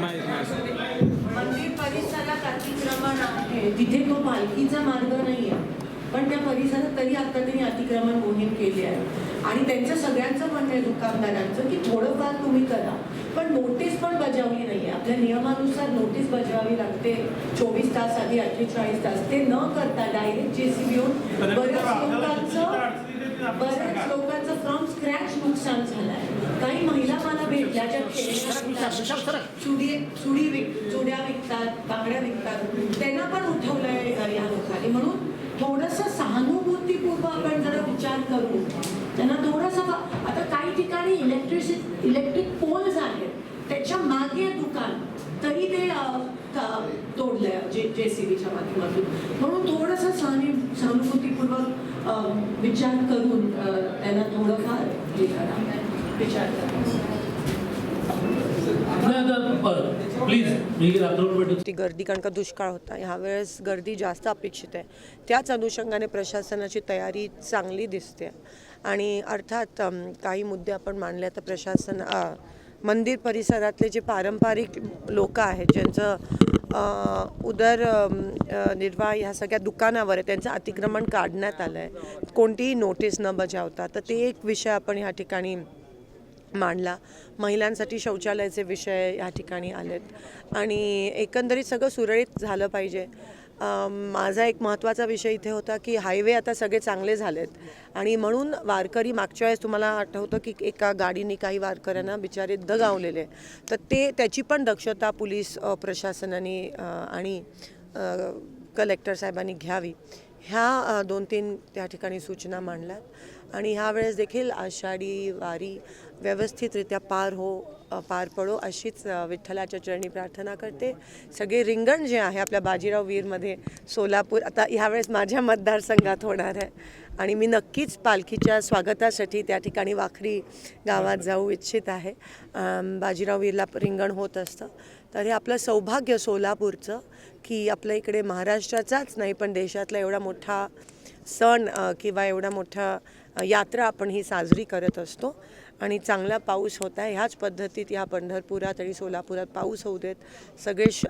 नाही. मंदिर परिसरात अतिक्रमण आहे. तिथे तो पालखीचा मार्ग नाही आहे पण त्या परिसरात तरी आता त्यांनी अतिक्रमण मोहीम केली आहे. आणि त्यांचं सगळ्यांचं म्हणणं आहे दुकानदारांचं की थोडंफार तुम्ही करा. पण नोटीस पण बजावली नाही आपल्या नियमानुसार नोटीस बजावावी लागते. चोवीस तास आधी अठ्ठेचाळीस तास. ते न करता डायरेक्ट जेसीबी येऊन बऱ्याच लोकांचं बऱ्याच लोकांचं फ्रॉम स्क्रॅच नुकसान झालंय. काही महिला चुडी चुडी विक चुड्या विकतात बांगड्या विकतात. त्यांना पण उठवलंय या लोकांनी. म्हणून थोडंसं सहानुभूतीपूर्व आपण जरा विचार करू. त्यांना थोडंसं आता काही ठिकाणी इलेक्ट्रिसिट इलेक्ट्रिक पोल्स आहेत. त्याच्यामागे दुकान. तरी ते तोडलंय जे जे सी बीच्या माध्यमातून. म्हणून थोडंसं सहानु सहानुभूतीपूर्वक विचार करून त्यांना थोडंफार हे करा विचार करा. प्लीज मी भेटू ती गर्दी कारण का दुष्काळ होता. ह्यावेळेस गर्दी जास्त अपेक्षित आहे. त्याच अनुषंगाने प्रशासनाची तयारी चांगली दिसते. आणि अर्थात काही मुद्दे आपण मांडले तर प्रशासन मंदिर परिसरातले जे पारंपरिक लोक आहेत ज्यांचं उदर निर्वाह ह्या सगळ्या दुकानावर आहे त्यांचं अतिक्रमण काढण्यात आलं आहे कोणतीही नोटीस न बजावता. तर ते एक विषय आपण ह्या ठिकाणी मांडला. महिलांसाठी शौचालयाचे विषय या ठिकाणी आलेत. आणि एकंदरीत सगळं सुरळीत झालं पाहिजे. माझा एक महत्त्वाचा विषय इथे होता की हायवे आता सगळे चांगले झालेत. आणि म्हणून वारकरी मागच्या वेळेस तुम्हाला आठवतं की एका गाडीने काही वारकऱ्यांना बिचारे दगावलेले. तर ते त्याची पण दक्षता पोलीस प्रशासनाने आणि कलेक्टर साहेबांनी घ्यावी. ह्या दोन तीन त्या ठिकाणी सूचना मांडल्यात. आणि ह्या वेळेस देखील आषाढी वारी व्यवस्थितरित्या पार हो पार पडो अशीच विठ्ठलाच्या चरणी प्रार्थना करते. सगळे रिंगण जे आहे आपल्या बाजीराव वीरमध्ये सोलापूर आता ह्यावेळेस माझ्या मतदारसंघात होणार आहे. आणि मी नक्कीच पालखीच्या स्वागतासाठी त्या ठिकाणी वाखरी गावात जाऊ इच्छित आहे. बाजीराव वीरला रिंगण होत असतं. तर हे आपलं सौभाग्य सोलापूरचं की आपल्या इकडे महाराष्ट्राचाच नाही पण देशातला एवढा मोठा सण किंवा एवढा मोठा यात्रा आपण ही साजरी करत असतो. आणि चांगला पाऊस होत आहे. ह्याच पद्धतीत ह्या पंढरपुरात आणि सोलापुरात पाऊस होऊ देत. सगळे श